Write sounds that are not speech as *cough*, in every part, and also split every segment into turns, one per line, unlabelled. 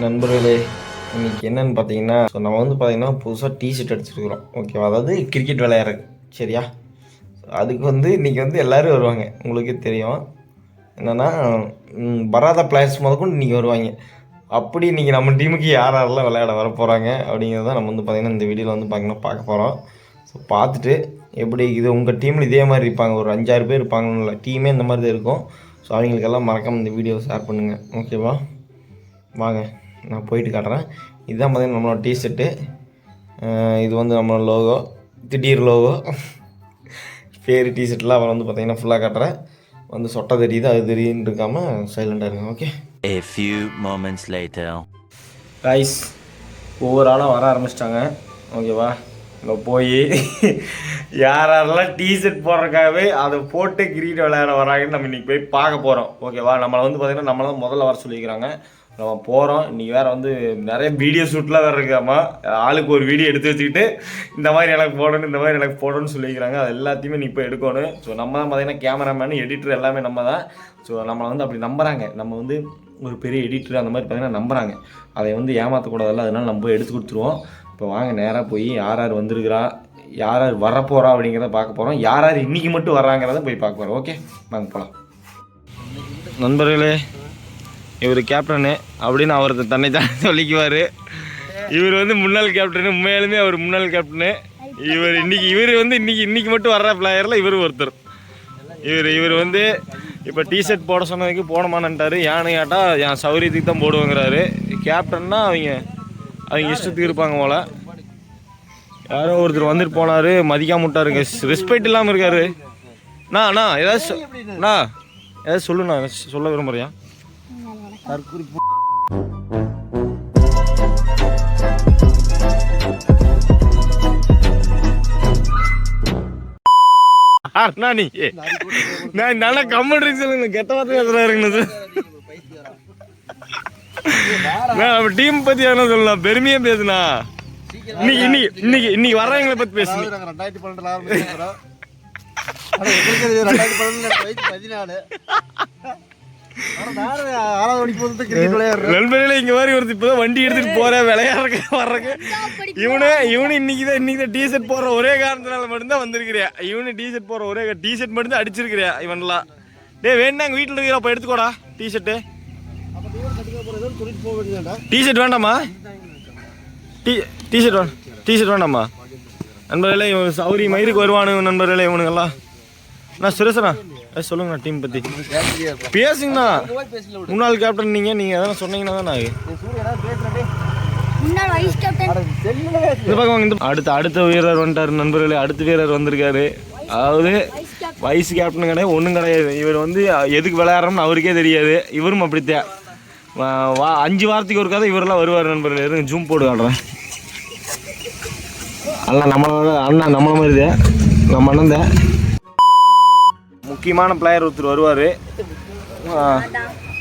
நண்பர்களே இன்னைக்கு என்னன்னு பார்த்தீங்கன்னா ஸோ நம்ம வந்து பார்த்தீங்கன்னா புதுசாக டிஷர்ட் அடிச்சிருக்கிறோம். ஓகேவா அதாவது கிரிக்கெட் விளையாடுறது. சரியா? அதுக்கு வந்து இன்றைக்கி வந்து எல்லோரும் வருவாங்க. உங்களுக்கே தெரியும். என்னென்னா வராத பிளேயர்ஸ் முதற்கொண்டு இன்றைக்கி வருவாங்க. அப்படி இன்றைக்கி நம்ம டீமுக்கு யார் யாரெல்லாம் விளையாட வர போகிறாங்க அப்படிங்கிறத நம்ம வந்து பார்த்திங்கன்னா இந்த வீடியோவில் வந்து பார்த்திங்கன்னா பார்க்க போகிறோம் ஸோ பார்த்துட்டு எப்படி இது உங்கள் டீமில் இதே மாதிரி இருப்பாங்க. ஒரு அஞ்சாறு பேர் இருப்பாங்கன்னு டீமே இந்த மாதிரி தான் இருக்கும். ஸோ அவங்களுக்கெல்லாம் மறக்காமல் இந்த வீடியோவை ஷேர் பண்ணுங்கள் ஓகேவா வாங்க. நான் போயிட்டு காட்டுறேன். இதுதான் பார்த்தீங்கன்னா நம்மளோட டிஷர்ட்டு இது வந்து நம்மளோட லோகோ திடீர் லோகோ பேர் டிஷர்ட்லாம் அப்புறம் வந்து பார்த்தீங்கன்னா ஃபுல்லாக காட்டுறேன் வந்து சொட்டை தெரியுது அது தெரியுன்னு இருக்காமல் சைலண்டாக இருங்க okay
A few moments later.
Rice ஒவ்வொரு ஆளாக வர ஆரம்பிச்சிட்டாங்க. ஓகேவா இங்கே போய் யார் யாரெல்லாம் டிஷர்ட் போடுறதுக்காகவே அதை போட்டு கிரிக்கெட் விளையாட வராங்கன்னு நம்ம இன்றைக்கி போய் பார்க்க போகிறோம் ஓகேவா நம்மளை வந்து பார்த்திங்கன்னா நம்மளை தான் முதல்ல வர சொல்லியிருக்கிறாங்க நம்ம போகிறோம் இன்றைக்கி வேறு வந்து நிறைய வீடியோ ஷூட்லாம் வேறு இருக்காமா ஆளுக்கு ஒரு வீடியோ எடுத்து வச்சுக்கிட்டு இந்த மாதிரி எனக்கு போடணும் இந்த மாதிரி எனக்கு போடணும்னு சொல்லியிருக்கிறாங்க அது எல்லாத்தையுமே நீ இப்போ எடுக்கணும். ஸோ நம்ம தான் பார்த்தீங்கன்னா கேமராமேன் எடிட்டர் எல்லாமே நம்ம தான். ஸோ நம்மளை வந்து அப்படி நம்புகிறாங்க நம்ம வந்து ஒரு பெரிய எடிட்டர் அந்த மாதிரி பார்த்தீங்கன்னா நம்புகிறாங்க அதை வந்து ஏமாற்றக்கூடாதுல்ல அதனால நம்ம போய் எடுத்து கொடுத்துருவோம். இப்போ வாங்க நேராக போய் யார் யார் வந்திருக்கிறா யார் யார் வரப்போகிறா அப்படிங்கிறத பார்க்க போகிறோம் யார் யார் இன்றைக்கி மட்டும் வர்றாங்கிறத போய் பார்க்க போகிறோம் ஓகே வாங்க போகலாம் நண்பர்களே இவர் கேப்டனு அப்படின்னு அவர் தன்னை தான் *laughs* சொல்லிக்குவார். இவர் வந்து முன்னாள் கேப்டனு உண்மையாலுமே அவர் முன்னாள் கேப்டனு இவர் இன்னைக்கு இவர் வந்து இன்னைக்கு இன்னைக்கு மட்டும் வர்ற பிளேயரில் இவர் ஒருத்தர். இவர் இவர் வந்து இப்போ டிஷர்ட் போட சொன்னதுக்கு போடமானன்ட்டாரு யானை கேட்டால் என் சௌரியத்துக்கு தான் போடுவேங்கிறாரு. கேப்டன்னா அவங்க அவங்க இஷ்டத்துக்கு இருப்பாங்க போல. யாரோ ஒருத்தர் வந்துட்டு போனாரு. மதிக்காம விட்டாருங்க. ரெஸ்பெக்ட் இல்லாமல் இருக்காரு. அண்ணா அண்ணா ஏதாவது அண்ணா ஏதாவது சொல்லுண்ணா சொல்ல விரும்புறியா? அண்ணா நீ? நான் நல்லா கமெண்ட்ரி சொல்லுங்க கெட்ட வார்த்தை பேசுறாருங்க நம்ம டீம் பத்தி என்ன சொல்லலாம் பெருமையா பேசுனா. இன்னைக்கு இன்னைக்கு இன்னைக்கு இன்னைக்கு வர்றவங்களை பத்தி பேசுங்க
ரெண்டாயிரத்தி பதினாலு.
நண்பர்களே இங்க மாதிரி ஒருத்தர் இப்பதான் வண்டி எடுத்துட்டு போற விளையாடுறக்கு வர்றக்கு. இவனு இவனு இன்னைக்கு தான் இன்னைக்கு தான் டிஷர்ட் போடுற ஒரே காரணத்தினால மட்டும்தான் வந்திருக்கிறியா. இவனு டிஷர்ட் போடுற ஒரே டிஷர்ட் மட்டும் தான் அடிச்சிருக்கிறியா இவன்லாம். டேய் வேணா எங்க வீட்டுல இருக்கிற அப்ப எடுத்துக்கோடா டிஷர்ட்டு
போற
டிஷர்ட் வேண்டாமா? டி டிஷர்ட் வேணும் டிஷர்ட் வேண்டாமா? நண்பர்களே இவன் சௌரி மயிருக்கு வருவானு நண்பர்களே இவனுங்கெல்லாம். நான் ஏ சொல்லுங்கண்ணா டீம் பற்றி பேசுங்கண்ணா. முன்னாள் கேப்டன் நீங்கள் நீங்கள் எதனா சொன்னீங்கன்னா தான் அடுத்த அடுத்த வீரர் வந்துட்டார் நண்பர்களே. அடுத்த வீரர் வந்திருக்காரு. அதாவது வைஸ் கேப்டன் கிடையாது ஒன்றும் கிடையாது. இவர் வந்து எதுக்கு விளையாடுறோம்னு அவருக்கே தெரியாது. இவரும் அப்படித்தான் வா- அஞ்சு வாரத்துக்கு ஒரு கதை இவரெல்லாம் வருவார் நண்பர்களே. இருங்க ஜூம் போட்டு காட்டுறேன். அண்ணா நம்மளோட அண்ணா நம்மள மாதிரி தான் நம்ம அண்ணன் தான் முக்கியமான பிளேயர் ஒருத்தர் வருவார்.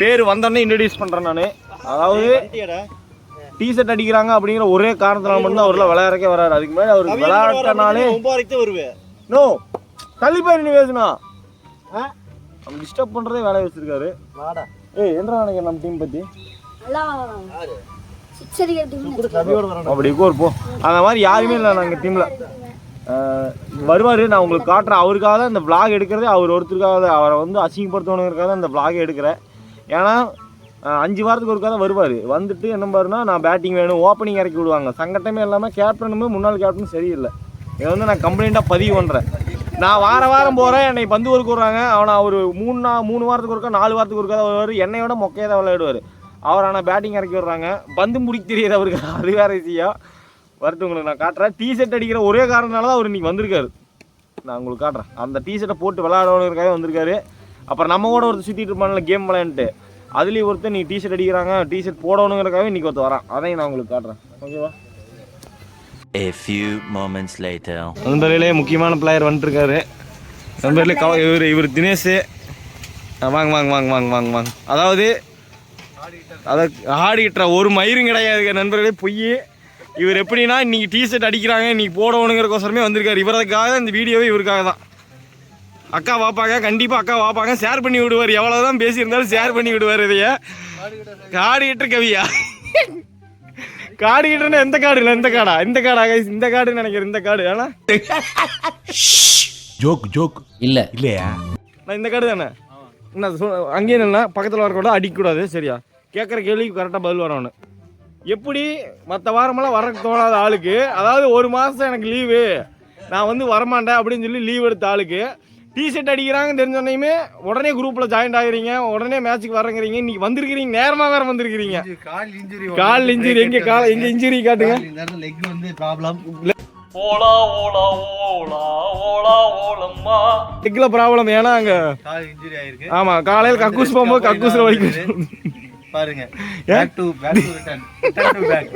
பேர் வந்தோடனே இன்ட்ரடியூஸ் பண்ணுறேன் நான். அதாவது டிஷர்ட் அடிக்கிறாங்க அப்படிங்கிற ஒரே காரணத்தினால மட்டும் தான் அவர்லாம் விளையாடுறக்கே வராரு. அதுக்கு மேலே அவர் விளையாட்டனாலே நோ தள்ளி போய் நீ பேசுனா நம்ம டிஸ்டர்ப் பண்ணுறதே வேலையை வச்சிருக்காரு.
வாடா.
ஏய் என்ன நினைக்கிறேன் நம்ம டீம் பற்றி அப்படி கோர் போ. அந்த மாதிரி யாருமே இல்லை நாங்கள் டீமில் வருவார். நான் உங்களுக்கு காட்டுறேன். அவருக்காக தான் இந்த விளாக் எடுக்கிறதே. அவர் ஒருத்தருக்காக தான். அவரை வந்து அசிங்கப்படுத்தணுங்கிறக்காக தான் இந்த vlog எடுக்கிறேன். ஏன்னா அஞ்சு வாரத்துக்கு ஒருக்காக தான் வருவார். வந்துட்டு என்ன பாருன்னா நான் பேட்டிங் வேணும். ஓப்பனிங் இறக்கி விடுவாங்க. சங்கட்டமே இல்லாமல் கேப்டனுமே முன்னாள் கேப்டனும் சரியில்லை. இதை வந்து நான் கம்ப்ளைண்ட்டாக பதிவு பண்ணுறேன் நான் வார வாரம் போகிறேன் என்னை பந்து ஒர்க்கு விட்றாங்க. அவனை அவர் மூணு நா மூணு வாரத்துக்கு ஒருக்கா நாலு வாரத்துக்கு ஒருக்கா தான் வருவார். விட மொக்கையாக தான் விளையாடுவார். அவர் ஆனால் பேட்டிங் இறக்கி விடுறாங்க. பந்து முடிக்க தெரியாது அவருக்கு. அது வேறு விஷயம். வரட்டு உங்களுக்கு நான் காட்டுறேன். டிஷர்ட் அடிக்கிற ஒரே காரணனால தான் அவர் இன்னைக்கு வந்திருக்காரு. நான் உங்களுக்கு காட்டுறேன். அந்த டிஷர்ட்டை போட்டு விளையாடணுங்கிறக்காக வந்திருக்காரு. அப்புறம் நம்ம கூட ஒருத்தர் சுற்றிட்டு இருப்பான்ல கேம் விளையாண்டுட்டு. அதுலேயும் ஒருத்தர் நீ டிஷர்ட் அடிக்கிறாங்க. டிஷர்ட் போடணுங்கிறக்காக இன்னைக்கு ஒருத்தர் வரான். அதையும் நான் உங்களுக்கு காட்டுறேன். ஓகேவா
A few moments later.
நண்பர்களே முக்கியமான பிளேயர் வந்துட்டுருக்காரு நண்பர்களே கவ இவர் இவர் தினேஷ். வாங்க வாங்க வாங்க வாங்க வாங்க வாங்க. அதாவது அதை ஆடிக்கிட்டுற ஒரு மயிரும் கிடையாதுங்க நண்பர்களே பொய் இவர் எப்படின்னா இன்னைக்கு டிஷர்ட் அடிக்கிறாங்க இன்னைக்கு போடணுங்கிறக்கோசரமே வந்திருக்காரு. இவருக்காக இந்த வீடியோவே இவருக்காக தான். அக்கா வாப்பாங்க கண்டிப்பாக அக்கா வாப்பாங்க ஷேர் பண்ணி விடுவார். எவ்வளோதான் பேசியிருந்தாலும் ஷேர் பண்ணி விடுவார் இதைய. காடிட்டு கவியா? காடு கிட்டனா எந்த காடு இல்லை? எந்த காடா? இந்த காடா? இந்த காடுன்னு நினைக்கிறேன் இந்த காடு. ஆனா?
ஜோக் ஜோக்
இல்ல.
இல்லையா?
நான் இந்த காடு தானே? என்ன சொ- அங்கேயே நின்னா பக்கத்தில் வரக்கூடாது அடிக்கக்கூடாது சரியா? கேட்குற கேள்விக்கு கரெக்டாக பதில் வரணும் எப்படி மற்ற வாரமெல்லாம் வர தோணாத ஆளுக்கு? அதாவது ஒரு மாதம் எனக்கு லீவு நான் வந்து வரமாட்டேன் அப்படின்னு சொல்லி லீவ் எடுத்த ஆளுக்கு. டிஷர்ட் அடிக்கிறாங்கன்னு தெரிஞ்சோடனே உடனே குரூப்பில் ஜாயின் ஆகிறீங்க உடனே மேட்ச்சுக்கு வரங்கிறீங்க இன்னைக்கு வந்திருக்கிறீங்க. நேரமாக வேற வந்திருக்கிறீங்க.
கால் இன்ஜுரி
கால் இன்ஜுரி எங்கே கால் எங்கே இன்ஜுரி காட்டுங்க.
லெக் வந்து ப்ராப்ளம்
ஓலா ஓலா ஓலா ஓலா ஓலம்மா. லெக்கில் ப்ராப்ளம் ஏன்னா அங்கே
கால் இன்ஜுரி ஆயிருக்கு.
ஆமாம் காலையில் கக்கூஸ் போகும்போது கக்கூஸில் வலிக்கும்.
பாருங்க. Back to back to return return to back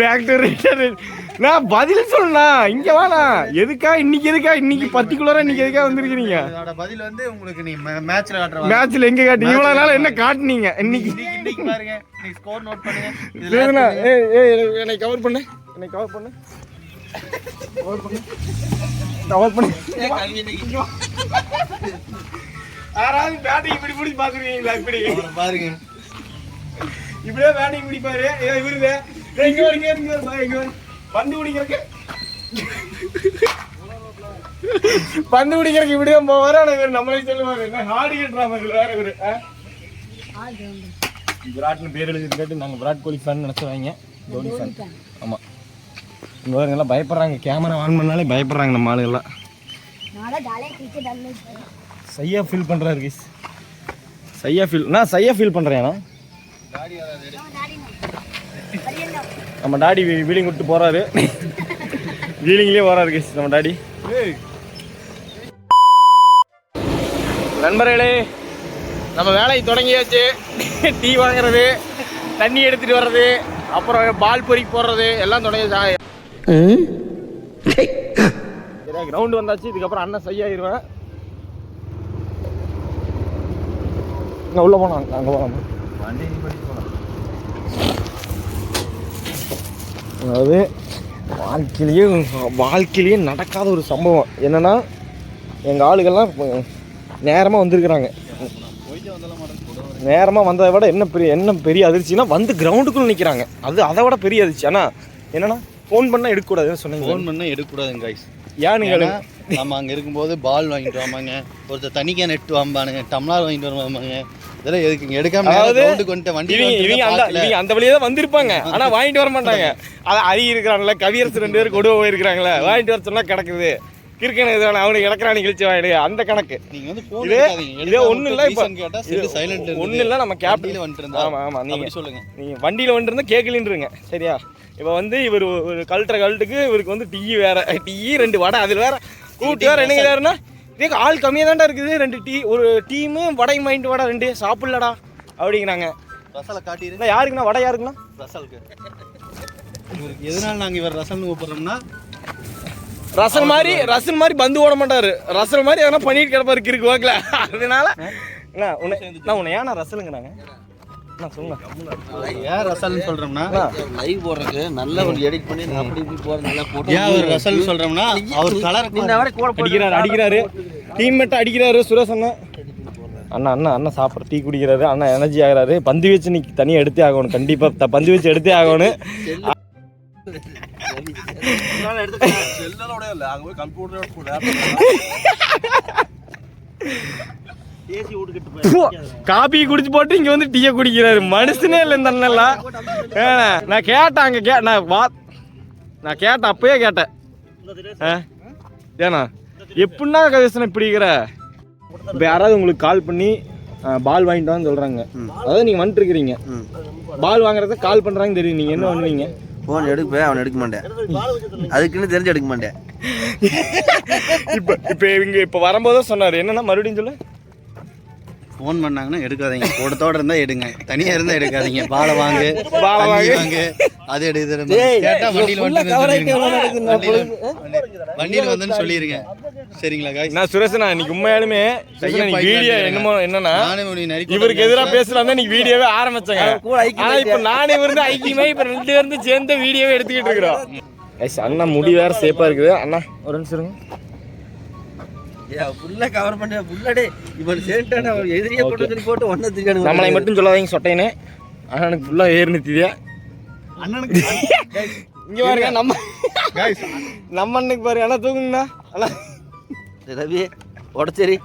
back to return நான் பதில் சொல்லணா. இங்க வாண்ணா எதுக்கா? இன்னைக்கு எதுக்கா? இன்னைக்கு பர்டிகுலரா இன்னைக்கு எதுக்கா வந்திருக்கீங்க
அதோட பதில் வந்து உங்களுக்கு நீ மேட்ச்ல காட்டுற
மேட்ச்ல எங்க காட்டி? இவ்வளவு நாள் என்ன காட்டுனீங்க? இன்னைக்கு.
இன்னைக்கு பாருங்க. நீ ஸ்கோர் நோட் பண்ணுங்க
ஏய் ஏய் என்னை கவர் பண்ணு. என்னை கவர் பண்ணு. கவர் பண்ணு. யாராவது பேட்டிங் இப்படி பிடிச்சி பாக்குறீங்களா இப்படி.
பாருங்க.
இப்படியே வேண்டிங் பிடிப்பாரு ஏ இவருது எங்க இங்க வரீங்க இங்க பந்து பிடிக்கிறக்கு பந்து குடிக்கிறக்கு இப்படியே போவாரு ஆனா இவர் நம்மளே சொல்லுவாரு. என்ன ஹாடி கட்டுறாம வேற இவரு விராட்னு பேர் எழுதிருக்காட்டி நாங்கள் விராட் கோலி ஃபேன் நினச்சிடுவாங்க தோனி ஃபேன் ஆமாம் இங்கே எல்லாம் பயப்படுறாங்க. கேமரா ஆன் பண்ணாலே பயப்படுறாங்க நம்ம ஆளுங்கெல்லாம். சையா ஃபீல் பண்ணுறாரு கிஸ் சையா ஃபீல் நான் சையா ஃபீல் பண்ணுறேன் நம்ம டாடி வீலிங் விட்டு போறாரு. வீலிங்லேயே போறாரு கேஸ் நம்ம டாடி. நண்பர்களே நம்ம வேலையை தொடங்கியாச்சு. டீ வாங்குறது தண்ணி எடுத்துட்டு வர்றது அப்புறம் பால் பொறிக்கு போடுறது எல்லாம் தொடங்கியாச்சு. கிரவுண்டு வந்தாச்சு இதுக்கப்புறம் அண்ணன் செய்யாயிருவேன் இங்கே உள்ளே போனோம் அங்கே போனோம் அதாவது வாழ்க்கையிலேயே வாழ்க்கையிலேயே நடக்காத ஒரு சம்பவம். என்னன்னா எங்கள் ஆளுகள்லாம் நேரமாக வந்திருக்கிறாங்க. நேரமாக வந்ததை விட என்ன பெரிய என்ன பெரிய அதிர்ச்சினா வந்து கிரவுண்டுக்குள்ள நிற்கிறாங்க அது அதை விட பெரிய அதிர்ச்சி. ஆனால் என்னன்னா ஃபோன் பண்ணால் எடுக்கக்கூடாதுன்னு சொன்னீங்க.
ஃபோன் பண்ண எடுக்கக்கூடாதுங்க கைஸ்
ஏன்னு
நம்ம அங்க இருக்கும்போது பால் வாங்கிட்டு வாமாங்க ஒருத்தர் கேன் எடுத்து வாம்பானுங்க டம்ளார் வாங்கிட்டு வருவாங்க இதெல்லாம் எடுக்காம வந்துட்டு வண்டி
இவங்க அந்த இவங்க அந்த வழியே தான் வந்திருப்பாங்க. ஆனா வாங்கிட்டு வர மாட்டாங்க. அது அரி இருக்கிறாங்கல்ல கவியரசு ரெண்டு பேரும் கொடுவ போயிருக்கிறாங்களே. வாங்கிட்டு வர சொன்னா கிடக்குது. கிறுக்கன இது அவனுக்கு இலக்கராணி கிழிச்சு வாங்கிடு அந்த கணக்கு.
நீங்க வந்து
இதே- இதே இல்ல இப்ப. ஒண்ணும் இல்ல நம்ம
வண்டியில வந்துட்டு இருந்தா.
ஆமா ஆமா நீங்க
சொல்லுங்க.
நீங்க வண்டியில வந்துருந்தா கேட்கலின்றீங்க சரியா? இப்போ வந்து இவர் ஒரு கழட்டுற கழட்டுக்கு இவருக்கு வந்து டீ வேற டீ ரெண்டு வடை அதில் வேற கூட்டு வேற என்னங்கிறாருன்னா இதே ஆள் கம்மியாக தான்டா இருக்குது. ரெண்டு டீ ஒரு டீமு வடை மைண்ட் வடை ரெண்டு. சாப்பிடலடா அப்படிங்கிறாங்க.
ரசலை காட்டிடு
இல்லை யாருக்குண்ணா? வடை யாருக்குண்ணா?
ரசலுக்கு. இவருக்கு எதனால நாங்க இவர் ரசல்னு கூப்பிடுறோம்னா?
ரசல் மாதிரி ரசல் மாதிரி பந்து ஓட மாட்டாரு. ரசல் மாதிரி எதனா பண்ணிட்டு கிடப்பாரு கிறுக்கு வாக்கல. அதனால அண்ணா உன்னை நான் உன்னை ரசலுங்கிறாங்க நான் சொல்லுங்க
ஏன் ரசல்னு சொல்றோம்னா
லைவ் போடுறதுக்கு நல்ல ஒரு எடிட் பண்ணி நான் அப்படி இப்படி போறது நல்லா போட்டு
ஏன் அவர் ரசல் சொல்றோம்னா அவர் கலர்
அடிக்கிறாரு அடிக்கிறாரு. டீம் மட்டும் அடிக்கிறாரு சுரேஷ் அண்ணா. அண்ணா அண்ணா அண்ணா சாப்பிட்ற டீ குடிக்கிறாரு அண்ணா எனர்ஜி ஆகுறாரு. பந்து வச்சு இன்னைக்கு தனியாக எடுத்தே ஆகணும் கண்டிப்பாக பந்து வச்சு எடுத்தே ஆகணும். காபி குடிச்சு போட்டு இங்க வந்து டீயை குடிக்கிறாரு. மனுஷனே இல்லை இந்த அண்ணெல்லாம் ஏண்ணா, நான் கேட்டேன் அங்க கே நான் வா நான் கேட்டேன் அப்பயே கேட்டேன். ஆ? ஏண்ணா எப்படின்னா கதிசனம் இப்படி இருக்கிற இப்போ யாராவது உங்களுக்கு கால் பண்ணி பால் வாங்கிட்டு வான்னு சொல்றாங்க. அதாவது நீங்க வந்துட்டு இருக்கிறீங்க பால் வாங்குறத கால் பண்றாங்க தெரியும் நீங்க என்ன பண்ணுவீங்க?
போன் எடுப்பேன் அவன் எடுக்க மாட்டேன். அதுக்குன்னு தெரிஞ்சு எடுக்க மாட்டேன்.
இப்போ இப்போ இவங்க இப்போ வரும்போது சொன்னாரு. என்னன்னா மறுபடியும் சொல்லு?
ஃபோன் பண்ணாங்கன்னா எடுக்காதீங்க. கூட்டத்தோட இருந்தா எடுங்க. தனியா இருந்தா எடுக்காதீங்க. பாலை வாங்கு *laughs*
பாலை வாங்கு.
வாங்கு அது எடு இது எடுன்னு. கேட்டா வண்டியில வந்து வண்டியில வந்துன்னு சொல்லிருங்க. சரிங்களா காய்ஸ்
நான் சுரேஷனா இன்னைக்கு உண்மையாலுமே வீடியோ என்னமோ என்னன்னா இவருக்கு எதிராக பேசலாம் தான் இன்னைக்கு வீடியோவே ஆரம்பிச்சாங்க. ஆனா இப்ப நானே இருந்து ஐக்கியமே இப்ப ரெண்டு பேருந்து சேர்ந்து வீடியோவே எடுத்துக்கிட்டு இருக்கிறோம். ஐஸ் அண்ணா முடி வேற சேப்பா இருக்குது. அண்ணா ஒரு நிமிஷம் இருங்க
ஃபுல்லா கவர் பண்ண ஃபுல்லாடே இவன் சேர்ட்டான எதிரியே போட்டு போட்டு ஒன்னு தெரியாது
நம்மளை மட்டும் சொல்லாதீங்க சொட்டைனே அண்ணனுக்கு ஃபுல்லாக ஏறு நிறுத்திதே
அண்ணனுக்கு *laughs*
இங்கே பாருங்க நம்ம நம்ம அண்ணனுக்கு பாருங்க அண்ணா தூங்குங்கண்ணா. அண்ணா.
ரவி உடச்சேரி.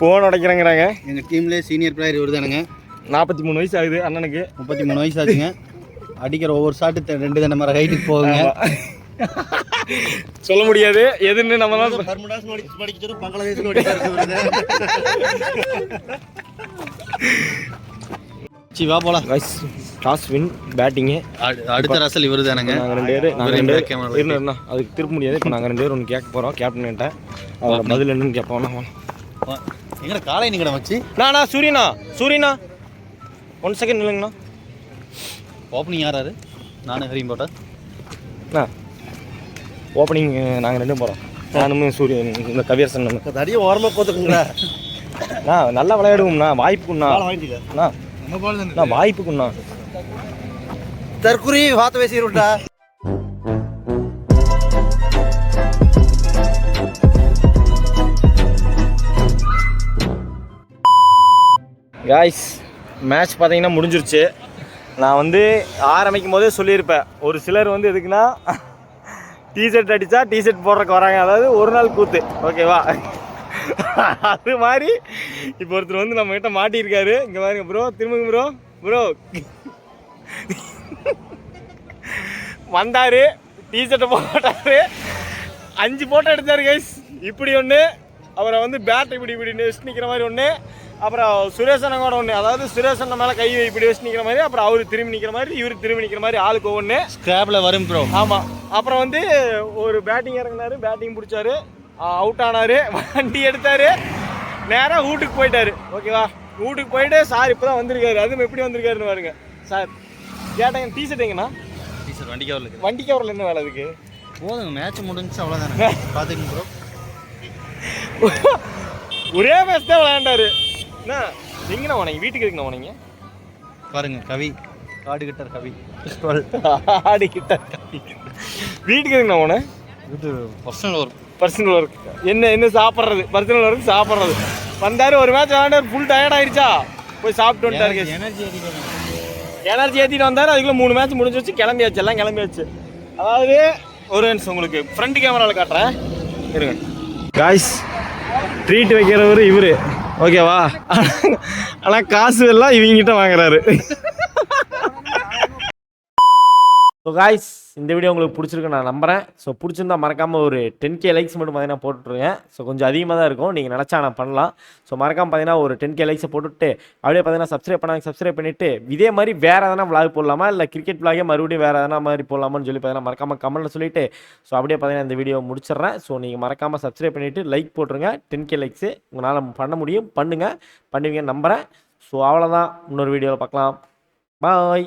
போன் உடைக்கிறேங்கிறாங்க.
எங்கள் டீம்லேயே சீனியர் பிளேயர் இவர் தானுங்க
நாற்பத்தி மூணு வயசு ஆகுது அண்ணனுக்கு.
முப்பத்தி மூணு வயசு ஆச்சுங்க. அடிக்கிற ஒவ்வொரு ஷாட்டு ரெண்டு தண்டை மரம் ஹைட்டுக்கு போகுங்க. *laughs*
சொல்ல முடியாது. எதுன்னு நம்ம தான்
சி வா போலாம்.
கைஸ் டாஸ் வின் பேட்டிங்கு
அடுத்த ரசல் இவர் தானுங்க?
நாங்கள் ரெண்டு பேர் நாங்கள் ரெண்டு பேர் இருந்தோம்னா அதுக்கு திருப்ப முடியாது. இப்போ நாங்கள் ரெண்டு பேர் ஒன்று கேட்க போகிறோம் கேப்டன் கிட்ட. அவரோட பதில் என்னன்னு கேட்போம்.
எங்கட காலை நீங்கட வச்சு?
நானா சூரியனா? சூரியனா? ஒன் செகண்ட் இல்லைங்கண்ணா.
ஓப்பனிங் யாராரு நானும் ஹரியும் போட்டா.
அண்ணா ஓப்பனிங் நாங்கள் ரெண்டும் போகிறோம் நானும் சூரியன் இந்த கவியரசன் நம்ம.
தடியை ஓரமாக போத்துக்குங்களா
நான் நல்லா விளையாடுவோம்ண்ணா. அண்ணா
பால்
அண்ணா வாய்ப்புக்குண்ணா.
தற்குறி வாத்த பேசிடுட்டா
காய்ஸ் மேட்ச் பார்த்தீங்கன்னா முடிஞ்சிருச்சு. நான் வந்து ஆரம்பிக்கும் போதே சொல்லியிருப்பேன். ஒரு சிலர் வந்து எதுக்குன்னா டிஷர்ட் அடித்தா டிஷர்ட் போடுறக்கு வராங்க. அதாவது ஒரு நாள் கூத்து. ஓகேவா அது மாதிரி இப்போ ஒருத்தர் வந்து நம்ம கிட்ட மாட்டியிருக்காரு. இங்கே பாருங்க ப்ரோ திரும்புங்க ப்ரோ ப்ரோ வந்தார். டிஷர்ட்டை போட்டார். அஞ்சு போட்டோ எடுத்தார் கைஸ் இப்படி ஒன்று அவரை வந்து பேட் இப்படி இப்படி வச்சு நிற்கிற மாதிரி ஒன்று அப்புறம் சுரேஷ் அண்ணன் கூட ஒன்று அதாவது சுரேஷ் அண்ணன் மேலே கை இப்படி வச்சு நிற்கிற மாதிரி அப்புறம் அவர் திரும்பி நிற்கிற மாதிரி இவர் திரும்பி நிற்கிற மாதிரி ஆளுக்கு ஒவ்வொன்று
ஸ்கிராப்ல வரும் ப்ரோ
ஆமாம் அப்புறம் வந்து ஒரு பேட்டிங் இறங்கினாரு பேட்டிங் பிடிச்சாரு அவுட் ஆனாரு வண்டி எடுத்தாரு நேராக வீட்டுக்கு போயிட்டாரு. ஓகேவா வீட்டுக்கு போயிட்டு சார் இப்போ தான் வந்திருக்காரு. அதுவும் எப்படி வந்திருக்காருன்னு பாருங்க. சார் கேட்டேங்க டிஷர்ட் எங்கண்ணா?
டீச்சர் வண்டி கவர்ல
வண்டி கவரில் என்ன வேலை அதுக்கு?
போதுங்க மேட்ச் முடிஞ்சுச்சு அவ்வளோதானே *laughs* பார்த்துக்கங்க ப்ரோ
ஒரே மேட்ச் தான் விளையாண்டாரு. என்ன? எங்கண்ணா உனக்கு வீட்டுக்கு இருக்குண்ணா உனங்க
பாருங்க கவி. காடு கிட்டர் கவி.
ஆடிக்கிட்ட வீட்டுக்கு இருக்குண்ணா உன
இது பர்சனல் ஒர்க்
பர்சனல் ஒர்க் என்ன என்ன சாப்பிட்றது? பர்சனல் ஒர்க் சாப்பிட்றது. வந்தாரு ஒரு மேட்ச் விளையாண்டாரு ஃபுல் டயர்ட் ஆயிடுச்சா போய் சாப்பிட்டு வந்துட்டாரு.
எனர்ஜி
எனர்ஜி ஏற்றிட்டு வந்தாரு. அதுக்குள்ள மூணு மேட்ச் முடிஞ்சு வச்சு கிளம்பியாச்சு எல்லாம் கிளம்பியாச்சு. அதாவது ஒரு நிமிஷம் உங்களுக்கு ஃப்ரண்ட் கேமராவில் காட்டுறேன். இருங்க. காய்ஸ் ட்ரீட் வைக்கிறவர் இவர். ஓகேவா? ஆனால் காசு எல்லாம் இவங்கிட்ட வாங்குறாரு. ஸோ காய்ஸ் இந்த வீடியோ உங்களுக்கு பிடிச்சிருக்கு நான் நம்புறேன். ஸோ பிடிச்சிருந்தா மறக்காமல் ஒரு டென் கே லைக்ஸ் மட்டும் பார்த்தீங்கன்னா போட்டுட்ருங்க ஸோ கொஞ்சம் அதிகமாக தான் இருக்கும். நீங்கள் நினச்சா நான் பண்ணலாம். ஸோ மறக்காமல் பார்த்தீங்கன்னா ஒரு டென் கே லைக்ஸை போட்டுவிட்டு அப்படியே பார்த்தீங்கன்னா சப்ஸ்கிரைப் பண்ணாங்க சப்ஸ்கிரைப் பண்ணிவிட்டு இதே மாதிரி வேறு எதனா விளாக் போடலாமா? இல்லை கிரிக்கெட் விளாகே மறுபடியும் வேறு எதனா மாதிரி போடலாமான்னு சொல்லி பார்த்தீங்கன்னா மறக்காமல் கமெண்ட்டில் சொல்லிவிட்டு ஸோ அப்படியே பார்த்தீங்கன்னா இந்த வீடியோ முடிச்சிடுறேன். ஸோ நீங்கள் மறக்காமல் சப்ஸ்கிரைப் பண்ணிவிட்டு லைக் போட்டுருங்க. டென் கே லைக்ஸு உங்களால் பண்ண முடியும். பண்ணுங்கள் பண்ணுவீங்கன்னு நம்புகிறேன் ஸோ அவ்வளோதான் இன்னொரு வீடியோவில் பார்க்கலாம் பாய்